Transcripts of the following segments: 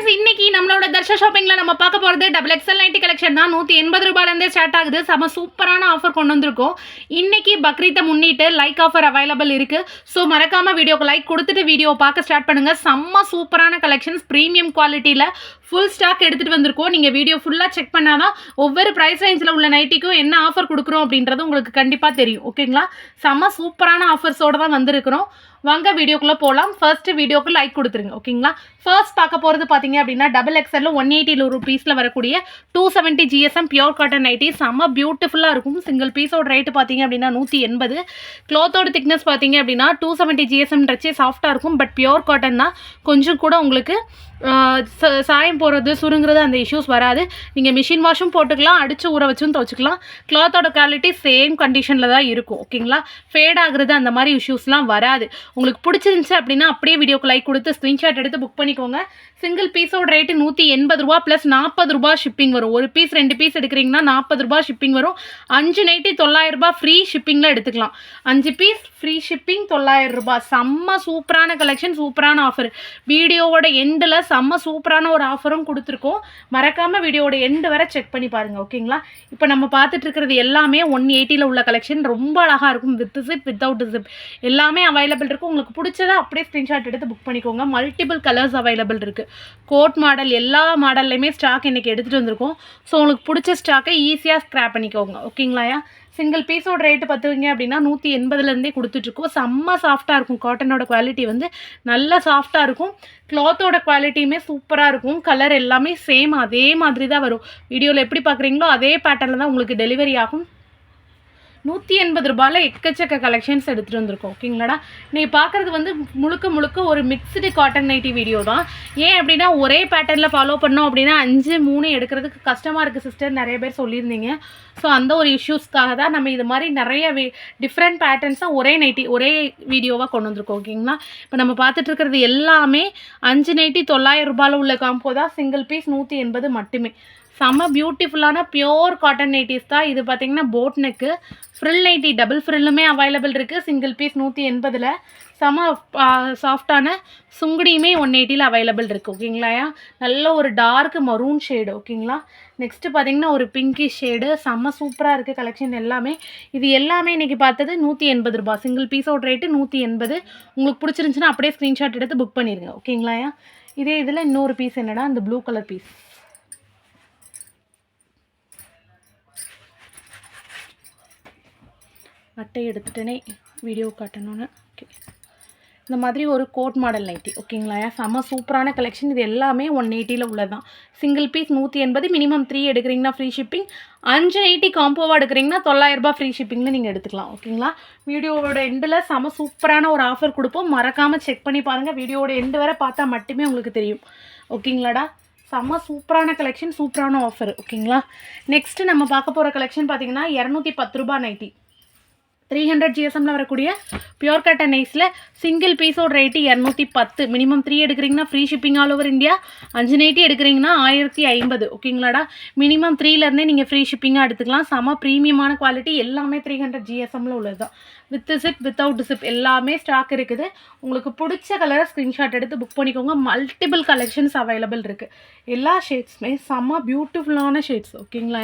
Friends இன்னைக்கு நம்மளோட தர்ஷா ஷாப்பிங்கில் நம்ம பார்க்க போகிறது டபுள் எக்ஸல் நைன்டி கலெக்ஷன் தான். நூற்றி எண்பது ரூபாயிலேருந்தே ஸ்டார்ட் ஆகுது. செம சூப்பரான ஆஃபர் கொண்டு வந்திருக்கோம். இன்னைக்கு பக்ரீத்தை முன்னிட்டு லைக் ஆஃபர் அவைலபிள் இருக்குது ஸோ மறக்காமல் வீடியோக்கு லைக் கொடுத்துட்டு வீடியோ பார்க்க ஸ்டார்ட் பண்ணுங்கள் செம்ம சூப்பரான கலெக்ஷன்ஸ் ப்ரீமியம் குவாலிட்டியில் ஃபுல் ஸ்டாக் எடுத்துகிட்டு வந்திருக்கோம். நீங்கள் வீடியோ ஃபுல்லாக செக் பண்ணாதான் ஒவ்வொரு ப்ரைஸ் ரேஞ்சில் உள்ள நைட்டிக்கும் என்ன ஆஃபர் கொடுக்குறோம் அப்படின்றது உங்களுக்கு கண்டிப்பாக தெரியும். ஓகேங்களா செம்ம சூப்பரான ஆஃபர்ஸோடு தான் வந்திருக்கிறோம். வாங்க வீடியோக்குள்ளே போகலாம் ஃபர்ஸ்ட் வீடியோக்கு லைக் கொடுத்துருங்க. ஓகேங்களா ஃபர்ஸ்ட் பார்க்க போகிறது பார்த்தீங்க அப்படின்னா டபுள் எக்ஸ்எல்ல ஒன் எயிட்டி ருபீஸில் வரக்கூடிய two seventy GSM pure cotton nighty செம்ம பியூட்டிஃபுல்லாக இருக்கும். சிங்கிள் பீஸோட ரேட்டு பார்த்தீங்க அப்படின்னா நூற்றி எண்பது. க்ளோத்தோட திக்னஸ் பார்த்தீங்க அப்படின்னா டூ செவன்ட்டி ஜிஎஸ்எம்ன்றச்சே சாஃப்டாக இருக்கும். பட் பியோர் காட்டன் தான். கொஞ்சம் கூட உங்களுக்கு சாயம் போகிறது சுருங்குறது அந்த இஷ்யூஸ் வராது. நீங்கள் மிஷின் வாஷும் போட்டுக்கலாம் அடித்து ஊற வச்சும் துவச்சிக்கலாம். கிளாத்தோட குவாலிட்டி சேம் கண்டிஷனில் தான் இருக்கும் ஓகேங்களா ஃபேட் ஆகுறது அந்த மாதிரி இஷ்யூஸ்லாம் வராது. உங்களுக்கு பிடிச்சிருந்துச்சு அப்படின்னா அப்படியே வீடியோக்கு லைக் கொடுத்து ஸ்க்ரீன்ஷாட் எடுத்து புக் பண்ணிக்கோங்க. சிங்கிள் பீஸோட ரேட்டு நூற்றி எண்பது ரூபா ப்ளஸ் நாற்பது ரூபா ஷிப்பிங் வரும். ஒரு பீஸ் ரெண்டு பீஸ் எடுக்கிறீங்கன்னா நாற்பது ரூபா ஷிப்பிங் வரும். அஞ்சு நைட்டி தொள்ளாயிரம் ரூபாய் ஃப்ரீ ஷிப்பிங்கில் எடுத்துக்கலாம். அஞ்சு பீஸ் ஃப்ரீ ஷிப்பிங் தொள்ளாயிரம் ரூபாய். செம்ம சூப்பரான கலெக்ஷன் சூப்பரான ஆஃபர் வீடியோவோட எண்டில் செம்ம சூப்பரான ஒரு ஆஃபரும் கொடுத்துருக்கோம். மறக்காமல் வீடியோவோட எண்டு வரை செக் பண்ணி பாருங்கள் ஓகேங்களா இப்போ நம்ம பார்த்துட்டு இருக்கிறது எல்லாமே ஒன் எயிட்டியில் உள்ள கலெக்ஷன் ரொம்ப அழகாக இருக்கும். வித் ஜிப் வித்தவுட் ஜிப் எல்லாமே அவைலபிள் இருக்கும் உங்களுக்கு பிடிச்சதை அப்படியே ஸ்க்ரீன்ஷாட் எடுத்து புக் பண்ணிக்கோங்க. மல்டிபிள் கலர்ஸ் அவைலபிள் இருக்குது கோட் மாடல் எல்லா மாடல்லையுமே ஸ்டாக் இன்றைக்கி எடுத்துகிட்டு வந்திருக்கோம். ஸோ உங்களுக்கு பிடிச்ச ஸ்டாக்கை ஈஸியாக ஸ்க்ராப் பண்ணிக்கோங்க. ஓகேங்களாயா சிங்கிள் பீஸோட ரேட்டு பார்த்துவீங்க அப்படின்னா நூற்றி எண்பதுலேருந்தே கொடுத்துட்ருக்கோம் செம்ம சாஃப்டாக இருக்கும். காட்டனோட குவாலிட்டி வந்து நல்லா சாஃப்டாக இருக்கும். கிளாத்தோட குவாலிட்டியுமே சூப்பராக இருக்கும். கலர் எல்லாமே சேம் அதே மாதிரி தான் வரும் வீடியோவில் எப்படி பார்க்குறீங்களோ அதே பேட்டர்னில் தான் உங்களுக்கு டெலிவரி ஆகும். நூற்றி எண்பது ரூபாயில் எக்கச்சக்க கலெக்ஷன்ஸ் எடுத்துகிட்டு வந்திருக்கோம் ஓகேங்களாடா நீங்கள் பார்க்குறது வந்து முழுக்க முழுக்க ஒரு மிக்ஸ்டு காட்டன் நைட்டி வீடியோ தான். ஏன் அப்படின்னா ஒரே பேட்டர்னில் ஃபாலோ பண்ணோம் அப்படின்னா அஞ்சு மூணு எடுக்கிறதுக்கு கஷ்டமாக இருக்குது சிஸ்டர் நிறைய பேர் சொல்லியிருந்தீங்க. ஸோ அந்த ஒரு இஷ்யூஸ்க்காக தான் நம்ம இது மாதிரி நிறைய வி டிஃப்ரெண்ட் பேட்டர்ன்ஸாக ஒரே நைட்டி ஒரே வீடியோவாக கொண்டு வந்திருக்கோம் ஓகேங்களா இப்போ நம்ம பார்த்துட்டு இருக்கிறது எல்லாமே அஞ்சு நைட்டி தொள்ளாயிரம் ரூபாயில் உள்ள காம்போ தான். சிங்கிள் பீஸ் நூற்றி எண்பது மட்டுமே. செம்ம பியூட்டிஃபுல்லான பியோர் காட்டன் நைட்டிஸ் தான். இது பார்த்தீங்கன்னா boat neck frill nighty double ஃப்ரில்லுமே available இருக்குது சிங்கிள் பீஸ் நூற்றி எண்பதில். செம சாஃப்டான சுங்குடியுமே ஒன் எயிட்டியில் அவைலபிள் இருக்குது ஓகேங்களா நல்ல ஒரு டார்க் மரூன் ஷேடு ஓகேங்களா? நெக்ஸ்ட்டு பார்த்தீங்கன்னா ஒரு பிங்கி ஷேடு செம்ம சூப்பராக இருக்குது கலெக்ஷன் எல்லாமே. இது எல்லாமே இன்றைக்கி பார்த்தது நூற்றி எண்பது ரூபா சிங்கிள் பீஸோட ரேட்டு நூற்றி எண்பது. உங்களுக்கு பிடிச்சிருந்துச்சுன்னா அப்படியே ஸ்க்ரீன்ஷாட் எடுத்து புக் பண்ணிடுங்க ஓகேங்களா இதே இதில் இன்னொரு பீஸ் என்னடா அந்த ப்ளூ கலர் பீஸ் அட்டை எடுத்துட்டேனே வீடியோ காட்டணும்னு. ஓகே இந்த மாதிரி ஒரு கோட் மாடல் நைட்டி ஓகேங்களா செம்ம சூப்பரான கலெக்ஷன் இது எல்லாமே ஒன் எயிட்டியில் உள்ளதான் சிங்கிள் பீஸ் நூற்றி எண்பது மினிமம் த்ரீ எடுக்கிறீங்கன்னா ஃப்ரீ ஷிப்பிங் அஞ்சு எயிட்டி காம்போவாக எடுக்கிறீங்கன்னா தொள்ளாயிரரூபா ஃப்ரீ ஷிப்பிங்கில் நீங்கள் எடுத்துக்கலாம் ஓகேங்களா வீடியோவோட எண்டில் செம சூப்பரான ஒரு ஆஃபர் கொடுப்போம். மறக்காமல் செக் பண்ணி பாருங்கள் வீடியோவோட எண்டு வரை பார்த்தா மட்டுமே உங்களுக்கு தெரியும். ஓகேங்களாடா செம்ம சூப்பரான கலெக்ஷன் சூப்பரான ஆஃபர் ஓகேங்களா நெக்ஸ்ட்டு நம்ம பார்க்க போகிற கலெக்ஷன் பார்த்தீங்கன்னா இரநூத்தி பத்து ரூபா நைட்டி த்ரீ ஹண்ட்ரட் ஜிஎஸ்எம்மில் வரக்கூடிய பியூர் கட்டன் நைஸில் சிங்கிள் பீஸோட ரேட்டு இரநூத்தி பத்து. மினிமம் த்ரீ எடுக்கிறீங்கன்னா free shipping all over India அஞ்சு நைட்டி எடுக்கிறீங்கன்னா ஆயிரத்தி ஐம்பது. ஓகேங்களாடா மினிமம் த்ரீலேருந்தே நீங்கள் ஃப்ரீ ஷிப்பிங்காக எடுத்துக்கலாம். செம ப்ரீமியமான குவாலிட்டி எல்லாமே த்ரீ ஹண்ட்ரட் ஜிஎஸ்எம்மில் உள்ளது தான் வித் சிப் வித்தவுட் சிப் எல்லாமே ஸ்டாக் இருக்குது. உங்களுக்கு பிடிச்ச கலரை ஸ்க்ரீன்ஷாட் எடுத்து புக் பண்ணிக்கோங்க. மல்டிபிள் கலெக்ஷன்ஸ் அவைலபிள் இருக்குது எல்லா ஷேட்ஸுமே செம்ம பியூட்டிஃபுல்லான ஷேட்ஸ் ஓகேங்களா?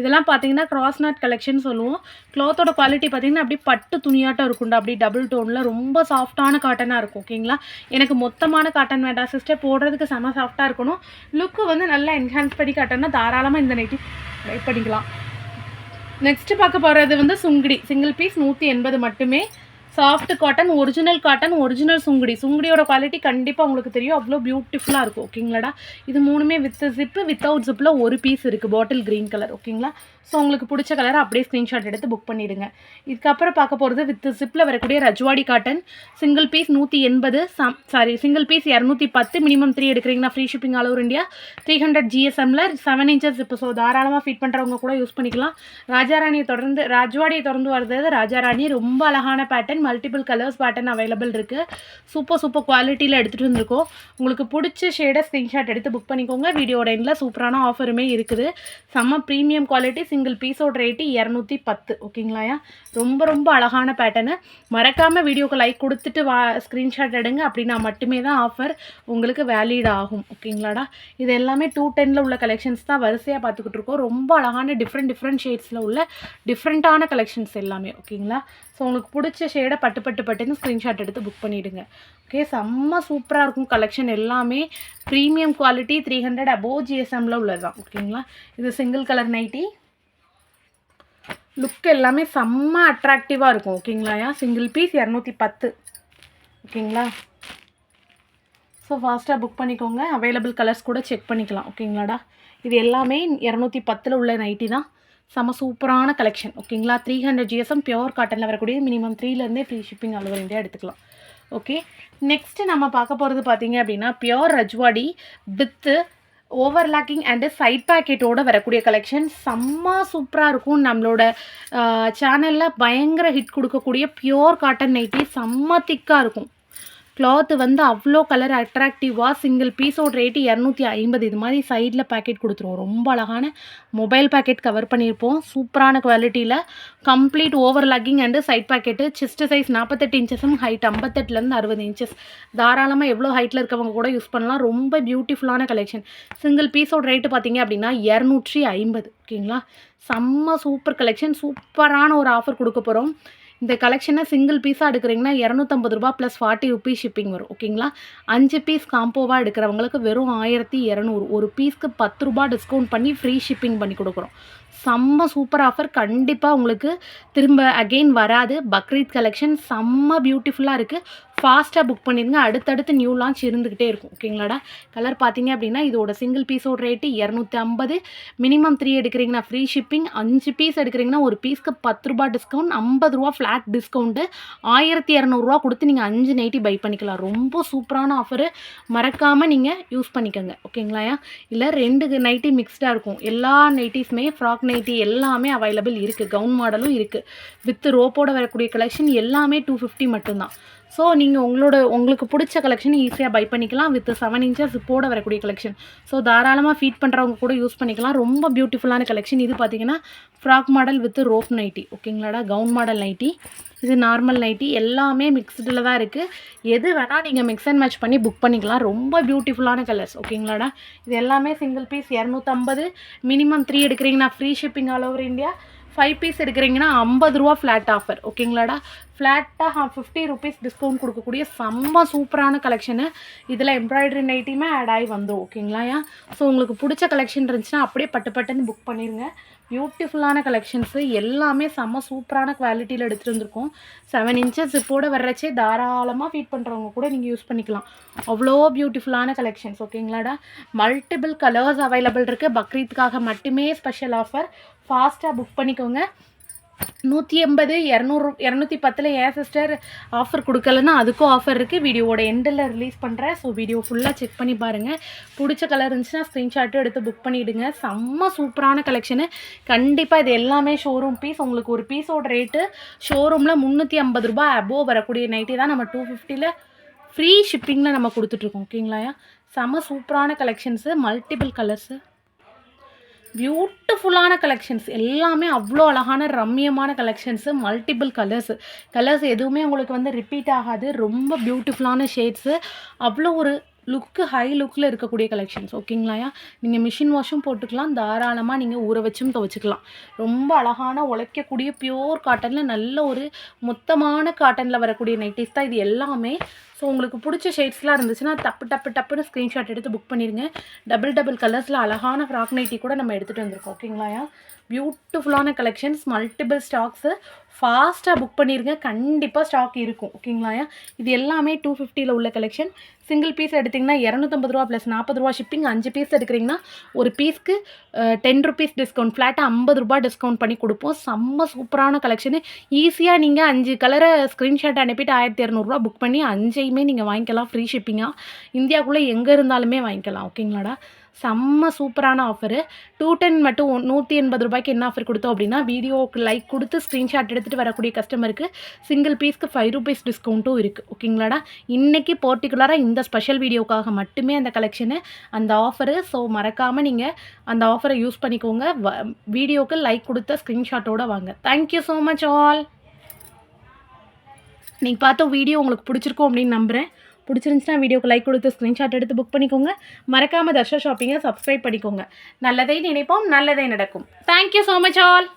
இதெல்லாம் பார்த்தீங்கன்னா கிராஸ் நாட் கலெக்ஷன் சொல்லுவோம். க்ளாத்தோட குவாலிட்டி பார்த்தீங்கன்னா அப்படியே பட்டு துணியாட்டம் இருக்கும்டா அப்படி டபுள் டோனில் ரொம்ப சாஃப்டான காட்டனாக இருக்கும் ஓகேங்களா? எனக்கு மொத்தமான காட்டன் வேண்டாம் சிஸ்டர் போடுறதுக்கு செம்ம சாஃப்டாக இருக்கணும். லுக்கு வந்து நல்லா என்ஹான்ஸ் பண்ணி காட்டன்னா தாராளமாக இந்த நைட்டி ட்ரை பண்ணிக்கலாம். நெக்ஸ்ட்டு பார்க்க போகிறது வந்து சுங்குடி. சிங்கிள் பீஸ் நூற்றி எண்பது மட்டுமே. Soft cotton original cotton original Sungudi. சுங்குடியோட quality கண்டிப்பாக உங்களுக்கு தெரியும். அவ்வளோ பியூட்டிஃபுல்லாக இருக்கும். ஓகேங்களாடா? இது மூணுமே வித் ஜிப்பு வித்தவுட் ஜிப்பில் ஒரு பீஸ் இருக்குது பாட்டில் க்ரீன் கலர் ஓகேங்களா? ஸோ உங்களுக்கு பிடிச்ச கலர் அப்படியே ஸ்க்ரீன்ஷாட் எடுத்து புக் பண்ணிவிடுங்க இதுக்கப்புறம் பார்க்க போகிறது வித் ஜிப்பில் வரக்கூடிய ரஜ்வாடி காட்டன் சிங்கிள் பீஸ் நூற்றி எண்பது. சம் சாரி சிங்கிள் பீஸ் இரநூத்தி பத்து. மினிமம் த்ரீ எடுக்கிறீங்கன்னா free shipping all over India three hundred ஜிஎஸ்எம்மில் seven inches இப்போ ஸோ தாராளமாக ஃபிட் பண்ணுறவங்க கூட யூஸ் பண்ணிக்கலாம். ராஜாராணியை தொடர்ந்து ராஜ்வாடியை தொடர்ந்து வர்றது ராஜாராணி ரொம்ப அழகான pattern multiple colours pattern available இருக்குது சூப்பர் சூப்பர் குவாலிட்டியில் எடுத்துகிட்டு வந்திருக்கோம். உங்களுக்கு பிடிச்ச ஷேடை ஸ்க்ரீன்ஷாட் எடுத்து புக் பண்ணிக்கோங்க. வீடியோட எண்டில் சூப்பரான ஆஃபருமே இருக்குது. செம்ம ப்ரீமியம் குவாலிட்டி சிங்கிள் பீஸோட ரேட்டு இரநூத்தி பத்து ஓகேங்களாயா ரொம்ப ரொம்ப அழகான பேட்டர்னு மறக்காமல் வீடியோக்கு லைக் கொடுத்துட்டு வா ஸ்க்ரீன்ஷாட் எடுங்க. அப்படின்னா மட்டுமே தான் ஆஃபர் உங்களுக்கு வேலிட் ஆகும் ஓகேங்களாடா இது எல்லாமே டூ டெனில் உள்ள கலெக்ஷன்ஸ் தான் வரிசையாக பார்த்துக்கிட்டு இருக்கோம். ரொம்ப அழகான டிஃப்ரெண்ட் டிஃப்ரெண்ட் ஷேட்ஸில் உள்ள டிஃப்ரெண்ட்டான கலெக்ஷன்ஸ் எல்லாமே ஓகேங்களா ஸோ உங்களுக்கு பிடிச்ச ஷேடை பட்டு பட்டு பட்டுன்னு ஸ்க்ரீன்ஷாட் எடுத்து புக் பண்ணிவிடுங்க ஓகே செம்ம சூப்பராக இருக்கும் கலெக்ஷன் எல்லாமே. Premium quality three hundred above ஜிஎஸ்எம்மில் உள்ளது தான் ஓகேங்களா இது சிங்கிள் கலர் நைட்டி லுக் எல்லாமே செம்ம அட்ராக்டிவாக இருக்கும். ஓகேங்களாயா சிங்கிள் பீஸ் இரநூத்தி பத்து. ஓகேங்களா ஸோ ஃபாஸ்ட்டாக புக் பண்ணிக்கோங்க. அவைலபிள் கலர்ஸ் கூட செக் பண்ணிக்கலாம். ஓகேங்களாடா இது எல்லாமே இரநூத்தி பத்தில் உள்ள நைட்டி தான். செம சூப்பரான கலெக்ஷன் ஓகேங்களா த்ரீ ஹண்ட்ரட் ஜிஎஸ்எம் பியோர் காட்டனில் வரக்கூடிய மினிமம் த்ரீலேருந்தே ஃப்ரீ ஷிப்பிங் ஆல் இந்தியா எடுத்துக்கலாம். ஓகே நெக்ஸ்ட்டு நம்ம பார்க்க போகிறது பார்த்தீங்க அப்படின்னா pure Rajwadi with overlocking and side பேக்கெட்டோட வரக்கூடிய கலெக்ஷன் செம்ம சூப்பராக இருக்கும். நம்மளோட சேனலில் பயங்கர ஹிட் கொடுக்கக்கூடிய பியோர் காட்டன் நைட்டி செம்ம திக்காக இருக்கும். கிளாத்து வந்து அவ்வளோ கலர் அட்ராக்டிவாக சிங்கிள் பீஸோட ரேட்டு இரநூத்தி ஐம்பது. இது மாதிரி சைடில் பேக்கெட் கொடுத்துருவோம். ரொம்ப அழகான மொபைல் பேக்கெட் கவர் பண்ணியிருப்போம். சூப்பரான குவாலிட்டியில் complete overlocking and side pocket chest size நாற்பத்தெட்டு இன்ச்சஸும் ஹைட் ஐம்பத்தெட்டுலேருந்து அறுபது இன்ச்சஸ் தாராளமாக எவ்வளோ ஹைட்டில் இருக்கவங்க கூட யூஸ் பண்ணலாம். ரொம்ப பியூட்டிஃபுல்லான கலெக்ஷன் சிங்கிள் பீஸோட ரேட்டு பார்த்தீங்க அப்படின்னா இரநூற்றி ஐம்பது. ஓகேங்களா? செம்ம சூப்பர் கலெக்ஷன் சூப்பரான ஒரு ஆஃபர் கொடுக்க போகிறோம் இந்த கலெக்ஷனை சிங்கிள் பீஸாக எடுக்கிறீங்கன்னா இரநூத்தம்பது ரூபா ப்ளஸ் ஃபார்ட்டி ருபீஸ் ஷிப்பிங் வரும் ஓகேங்களா அஞ்சு பீஸ் காம்போவாக எடுக்கிறவங்களுக்கு வெறும் ஆயிரத்தி இரநூறு. ஒரு பீஸ்க்கு பத்து ரூபா டிஸ்கவுண்ட் பண்ணி ஃப்ரீ ஷிப்பிங் பண்ணி கொடுக்குறோம். செம்ம சூப்பர் ஆஃபர் கண்டிப்பாக உங்களுக்கு திரும்ப அகெயின் வராது. பக்ரீத் கலெக்ஷன் செம்ம பியூட்டிஃபுல்லாக இருக்குது ஃபாஸ்ட்டாக புக் பண்ணிடுங்க அடுத்தடுத்து நியூ லான்ச் இருந்துக்கிட்டே இருக்கும். ஓகேங்களாடா கலர் பார்த்தீங்க அப்படின்னா இதோட சிங்கிள் பீஸோட ரேட்டு இரநூத்தி ஐம்பது மினிமம் த்ரீ எடுக்கிறீங்கன்னா ஃப்ரீ ஷிப்பிங் அஞ்சு பீஸ் எடுக்கிறீங்கன்னா ஒரு பீஸ்க்கு பத்து ரூபா டிஸ்கவுண்ட் ஐம்பது ரூபா ஃப்ளாட் டிஸ்கவுண்ட்டு ஆயிரத்தி இரநூறுவா கொடுத்து நீங்கள் அஞ்சு நைட்டி பை பண்ணிக்கலாம். ரொம்ப சூப்பரான ஆஃபரு மறக்காமல் நீங்கள் யூஸ் பண்ணிக்கோங்க. ஓகேங்களாயா இல்லை ரெண்டு நைட்டி மிக்ஸ்டாக இருக்கும். எல்லா நைட்டிஸுமே ஃப்ராக் நைட்டி எல்லாமே அவைலபிள் இருக்குது கவுன் மாடலும் இருக்குது வித் ரோப்போட வரக்கூடிய கலெக்ஷன் எல்லாமே டூ ஃபிஃப்டி மட்டும்தான். ஸோ நீங்கள் உங்களோட உங்களுக்கு பிடிச்ச கலெக்ஷன் ஈஸியாக பை பண்ணிக்கலாம். வித் செவன் இன்ச்சஸ் போட வரக்கூடிய கலெக்ஷன் ஸோ தாராளமாக ஃபீட் பண்ணுறவங்க கூட யூஸ் பண்ணிக்கலாம். ரொம்ப பியூட்டிஃபுல்லான கலெக்ஷன் இது பார்த்தீங்கன்னா frock model with robe nighty ஓகேங்களாடா? Gown model nighty இது நார்மல் நைட்டி எல்லாமே மிக்ஸ்டில் தான் இருக்குது எது வேணால் நீங்கள் மிக்ஸ் அண்ட் மேட்ச் பண்ணி புக் பண்ணிக்கலாம். ரொம்ப பியூட்டிஃபுல்லான கலர்ஸ் ஓகேங்களாடா? இது எல்லாமே சிங்கிள் பீஸ் இரநூத்தம்பது. மினிமம் த்ரீ எடுக்கிறீங்கன்னா free shipping all over India five piece எடுக்கிறீங்கன்னா ஐம்பது ரூபா ஃப்ளாட் ஆஃபர் ஓகேங்களாடா? ஃப்ளாட்டாக ஃபிஃப்டி ருபீஸ் டிஸ்கவுண்ட் கொடுக்கக்கூடிய செம்ம சூப்பரான கலெக்ஷனு இதில் எம்ப்ராய்டரி நைட்டியுமே ஆட் ஆகி வந்துடும் ஓகேங்களா ஸோ உங்களுக்கு பிடிச்ச கலெக்ஷன் இருந்துச்சுன்னா அப்படியே பட்டு பட்டுன்னு புக் பண்ணிடுங்க பியூட்டிஃபுல்லான கலெக்ஷன்ஸு எல்லாமே செம்ம சூப்பரான குவாலிட்டியில் எடுத்துகிட்டு வந்திருக்கோம். செவன் இன்ச்சஸ் இப்போட வர்றச்சே தாராளமாக ஃபீட் பண்ணுறவங்க கூட நீங்கள் யூஸ் பண்ணிக்கலாம். அவ்வளோ பியூட்டிஃபுல்லான கலெக்ஷன்ஸ் ஓகேங்களாடா மல்டிபிள் கலர்ஸ் அவைலபிள் இருக்குது பக்ரீத்துக்காக மட்டுமே ஸ்பெஷல் ஆஃபர் ஃபாஸ்ட்டாக புக் பண்ணிக்கோங்க. நூற்றி எண்பது இரநூறு இரநூத்தி பத்தில் ஏன் சிஸ்டர் ஆஃபர் கொடுக்கலன்னா அதுக்கும் ஆஃபர் இருக்குது வீடியோவோட எண்டில் ரிலீஸ் பண்ணுறேன் ஸோ வீடியோ ஃபுல்லாக செக் பண்ணி பாருங்கள் பிடிச்ச கலர் இருந்துச்சுன்னா ஸ்க்ரீன்ஷாட்டும் எடுத்து புக் பண்ணிவிடுங்க செம்ம சூப்பரான கலெக்ஷனு கண்டிப்பாக இது எல்லாமே ஷோரூம் பீஸ் உங்களுக்கு ஒரு பீஸோட ரேட்டு ஷோரூமில் முந்நூற்றி ஐம்பது ரூபாய் அபோவ் வரக்கூடிய நைட்டி தான் நம்ம டூ ஃபிஃப்டியில் ஃப்ரீ ஷிப்பிங்கில் நம்ம கொடுத்துட்ருக்கோம் ஓகேங்களாயா செம்ம சூப்பரான கலெக்ஷன்ஸு மல்டிபிள் கலர்ஸு பியூட்டிஃபுல்லான கலெக்ஷன்ஸ் எல்லாமே அவ்வளோ அழகான ரம்மியமான கலெக்ஷன்ஸு மல்டிபிள் கலர்ஸு கலர்ஸ் எதுவுமே உங்களுக்கு வந்து ரிப்பீட் ஆகாது. ரொம்ப பியூட்டிஃபுல்லான ஷேட்ஸு அவ்வளோ ஒரு லுக்கு ஹை லுக்கில் இருக்கக்கூடிய கலெக்ஷன்ஸ் ஓகேங்களாயா நீங்கள் மிஷின் வாஷும் போட்டுக்கலாம் தாராளமாக நீங்கள் ஊற வச்சும் துவச்சிக்கலாம். ரொம்ப அழகான உழைக்கக்கூடிய பியோர் காட்டனில் நல்ல ஒரு மொத்தமான காட்டனில் வரக்கூடிய நைட்டிஸ் தான் இது எல்லாமே. ஸோ உங்களுக்கு பிடிச்ச ஷேட்ஸ்லாம் இருந்துச்சுன்னா டப்பு டப்பு டப்புன்னு ஸ்க்ரீன்ஷாட் எடுத்து புக் பண்ணிடுங்க டபுள் டபுள் கலர்ஸில் அழகான ஃப்ராக் நைட்டி கூட நம்ம எடுத்துகிட்டு வந்திருக்கோம் ஓகேங்களாயா பியூட்டிஃபுல்லான கலெக்ஷன்ஸ் மல்டிபிள் ஸ்டாக்ஸு ஃபாஸ்ட்டாக புக் பண்ணிடுங்க கண்டிப்பாக ஸ்டாக் இருக்கும். ஓகேங்களாயா இது எல்லாமே டூ ஃபிஃப்டியில் உள்ள கலெக்ஷன் சிங்கிள் பீஸ் எடுத்திங்கன்னா இரநூத்தம்பது ரூபா ப்ளஸ் நாற்பது ரூபா ஷிப்பிங் அஞ்சு பீஸ் எடுக்கிறீங்கன்னா ஒரு பீஸ்க்கு டென் ருபீஸ் டிஸ்கவுண்ட் ஃப்ளாட்டாக ஐம்பது ரூபா டிஸ்கவுண்ட் பண்ணி கொடுப்போம். செம்ம சூப்பரான கலெக்ஷனு ஈஸியாக நீங்கள் அஞ்சு கலரை ஸ்க்ரீன்ஷாட் அனுப்பிட்டு ஆயிரத்தி இரநூறுவா புக் பண்ணி அஞ்சையுமே நீங்கள் வாங்கிக்கலாம். ஃப்ரீ ஷிப்பிங்காக இந்தியாவுக்குள்ளே எங்கே இருந்தாலுமே வாங்கிக்கலாம். ஓகேங்களாடா செம்ம சூப்பரான ஆஃபரு டூ டென் மட்டும் நூற்றி எண்பது ரூபாய்க்கு என்ன ஆஃபர் கொடுத்தோம் அப்படின்னா வீடியோவுக்கு லைக் கொடுத்து ஸ்க்ரீன்ஷாட் எடுத்துகிட்டு வரக்கூடிய கஸ்டமருக்கு சிங்கிள் பீஸ்க்கு ஃபைவ் ருபீஸ் டிஸ்கவுண்ட்டும் இருக்குது ஓகேங்களாடா இன்றைக்கி பர்டிகுலராக இந்த ஸ்பெஷல் வீடியோக்காக மட்டுமே அந்த கலெக்ஷனு அந்த ஆஃபரு ஸோ மறக்காமல் நீங்கள் அந்த ஆஃபரை யூஸ் பண்ணிக்கோங்க. வ லைக் கொடுத்த ஸ்க்ரீன்ஷாட்டோடு வாங்க. தேங்க்யூ ஸோ மச் ஆல் நீங்கள் பார்த்த வீடியோ உங்களுக்கு பிடிச்சிருக்கும் அப்படின்னு நம்புகிறேன் பிடிச்சிருந்துச்சுன்னா வீடியோக்கு லைக் கொடுத்து ஸ்க்ரீன்ஷாட் எடுத்து புக் பண்ணிக்கோங்க. மறக்காமல் தர்ஷா ஷாப்பிங்கை சப்ஸ்கிரைப் பண்ணிக்கோங்க. நல்லதை நினைப்போம் நல்லதே நடக்கும். Thank you so much all